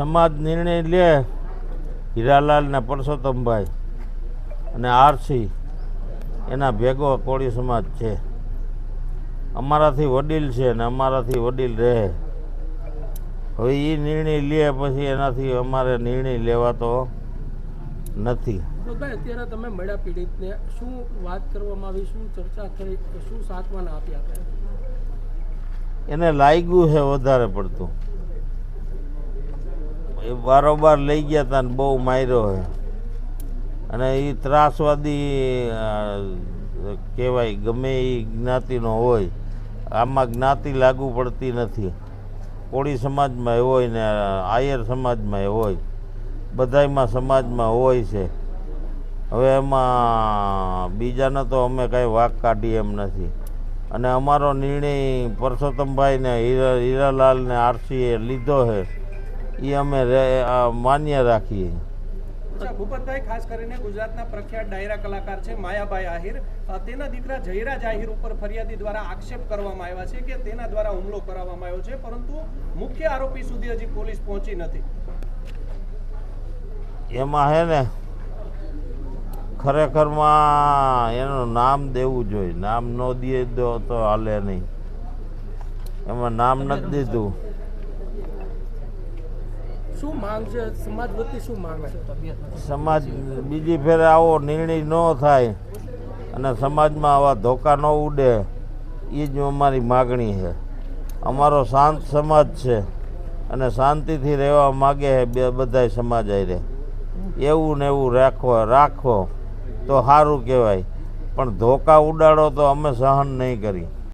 સમાજ નિર્ણય લે હીરાલાલ ને પરસોત્તમભાઈ અને આરસી એના ભેગો કોળી સમાજ છે. અમારાથી વડીલ છે ને અમારાથી વડીલ રહે. હવે એ નિર્ણય લે પછી એનાથી અમારે નિર્ણય લેવાતો નથી. અત્યારે તમે મળ્યા પીડિતને શું વાત કરવામાં આવી શું ચર્ચા થઈ શું સાંત્વના આપ્યા એને લાગ્યું છે વધારે પડતું. એ બારોબાર લઈ ગયા હતા ને બહુ માર્યો છે અને એ ત્રાસવાદી કહેવાય ગમે એ જ્ઞાતિનો હોય, આમાં જ્ઞાતિ લાગુ પડતી નથી. કોળી સમાજમાં હોય ને, આયર સમાજમાં હોય, બધાયમાં સમાજમાં હોય છે. હવે એમાં બીજાને તો અમે કાંઈ વાક કાઢીએ એમ નથી. અને અમારો નિર્ણય પરસોત્તમભાઈને હીરા, હીરાલાલને આરસીએ લીધો છે. એ અમે માન્ય રાખીએ. ભૂપતભાઈ ખાસ કરીને ગુજરાતના પ્રખ્યાત ડાયરા કલાકાર છે માયાભાઈ આહિર. તેના દીકરા જયરાજ આહિર ઉપર ફરિયાદી દ્વારા આક્ષેપ કરવામાં આવ્યા છે કે તેના દ્વારા હુમલો કરાવવામાં આવ્યો છે પરંતુ મુખ્ય આરોપી સુધી હજી પોલીસ પહોંચી નથી. એમાં હે ને ખરેખરમાં એનું નામ દેવું જોઈએ. નામ ન દો તો હાલે નહીં. એમાં નામ નથી દીધું. શું માંગ સમાજ બીજી ફેરે આવો નિર્ણય ન થાય અને સમાજમાં આવા ધોકા ન ઉડે એ જ અમારી માગણી છે. અમારો શાંત સમાજ છે અને શાંતિથી રહેવા માગે છે બે બધાય સમાજ રહે. એવું ને એવું રાખવો, રાખો તો સારું કહેવાય. પણ ધોકા ઉડાડો તો અમે સહન નહીં કરી.